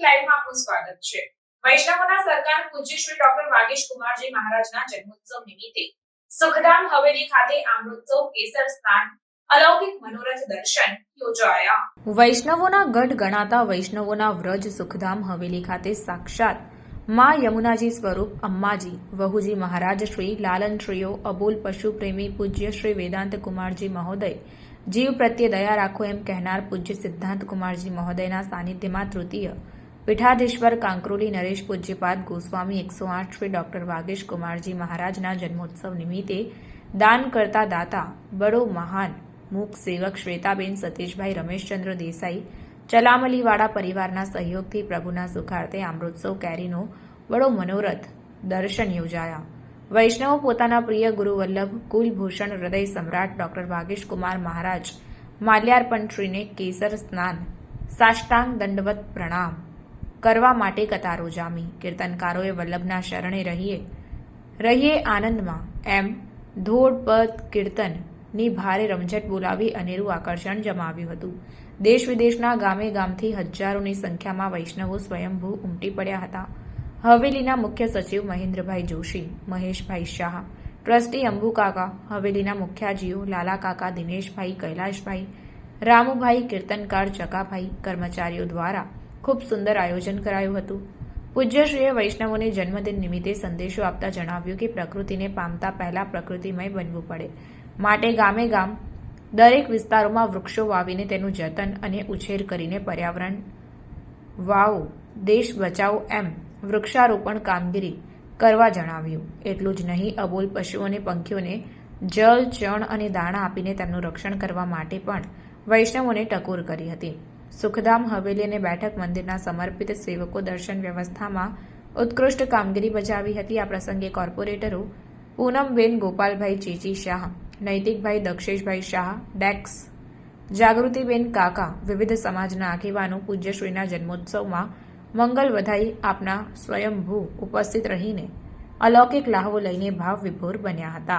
લાઈવમાં આપનું સ્વાગત છે. વૈષ્ણવોના સરકાર પૂજ્ય શ્રી ડોક્ટર વાગેશ કુમારજી મહારાજના જન્મોત્સવ નિમિત્તે સુખધામ હવેલી ખાતે અમૃતોત્સવ કેસર સ્નાન વૈષ્ણવોના ગઢ ગણાતા વૈષ્ણવોના વ્રજ સુખધામ હવેલી ખાતે સાક્ષાત મા યમુનાજી સ્વરૂપ અમ્માજી, વહુજી મહારાજ શ્રી લાલનશ્રીઓ અબોલ, પશુ પ્રેમી પૂજ્ય શ્રી વેદાંત કુમારજી મહોદય જીવ પ્રત્યે દયા રાખો એમ કહેનાર પૂજ્ય સિદ્ધાંત કુમારજી મહોદયના સાનિધ્યમાં તૃતીય પીઠાધીશ્વર કાંકરોલી નરેશ પૂજ્યપાદ ગોસ્વામી એકસો આઠ શ્રી ડોક્ટર વાગેશ કુમારજી મહારાજના જન્મોત્સવ નિમિત્તે દાન કરતા દાતા બડો મહાન મૂક સેવક શ્વેતાબેન સતીશભાઈ રમેશચંદ્ર દેસાઈ, ચલામલીવાળા પરિવારના સહયોગથી પ્રભુના સુખાર્થે આમૃતસવ કેરીનો બડો મનોરથ દર્શન યોજાયા. વૈષ્ણવ પોતાના પ્રિય ગુરુ વલ્લભ, કુલભૂષણ, હૃદય સમ્રાટ ડોક્ટર વાગેશ કુમાર મહારાજ માલ્યાર્પણશ્રીને કેસર સ્નાન, સાષ્ટાંગ દંડવત પ્રણામ. કરવા માટે કતારો જામી કીર્તનકારોએ વલ્લભના શરણે રહીએ. રહીએ આનંદમાં. એમ ધોળપદ કીર્તનની ભારે રમઝટ બોલાવી અનેરું આકર્ષણ જમાવ્યું હતું. દેશ વિદેશના ગામે ગામથી હજારોની સંખ્યામાં વૈષ્ણવો સ્વયંભૂ ઉમટી પડ્યા હતા. હવેલીના મુખ્ય સચિવ મહેન્દ્રભાઈ જોશી, મહેશભાઈ શાહ, ટ્રસ્ટી અંબુકાકા હવેલીના મુખ્યાજીઓ લાલાકાકા દિનેશભાઈ, કૈલાશભાઈ, રામુભાઈ, કીર્તનકાર ચકાભાઈ, કર્મચારીઓ દ્વારા ખૂબ સુંદર આયોજન કરાયું હતું. પૂજ્યશ્રીએ વૈષ્ણવોને જન્મદિન નિમિત્તે સંદેશો આપતા જણાવ્યું કે પ્રકૃતિને પામતા પહેલા પ્રકૃતિમય બનવું પડે. માટે ગામે ગામ દરેક વિસ્તારોમાં વૃક્ષો વાવીને તેનું જતન અને ઉછેર કરીને પર્યાવરણ વાવો, દેશ બચાવો એમ વૃક્ષારોપણ કામગીરી કરવા જણાવ્યું. એટલું જ નહીં, અબોલ પશુઓને પંખીઓને જળ ચણ અને દાણા આપીને તેમનું રક્ષણ કરવા માટે પણ વૈષ્ણવોને ટકોર કરી હતી. સુખધામ, હવેલી અને બેઠક મંદિરના સમર્પિત સેવકો દર્શન વ્યવસ્થામાં ઉત્કૃષ્ટ કામગીરી બજાવી હતી. આ પ્રસંગે કોર્પોરેટરો પૂનમબેન ગોપાલભાઈ ચીચી શાહ, નૈતિકભાઈ દક્ષેશભાઈ શાહ, ડેક્સ, જાગૃતિબેન કાકા, વિવિધ સમાજના આગેવાનો પૂજ્યશ્રીના જન્મોત્સવમાં મંગલ વધાઈ આપના સ્વયંભૂ ઉપસ્થિત રહીને અલૌકિક લાહવો લઈને ભાવ વિભોર બન્યા હતા.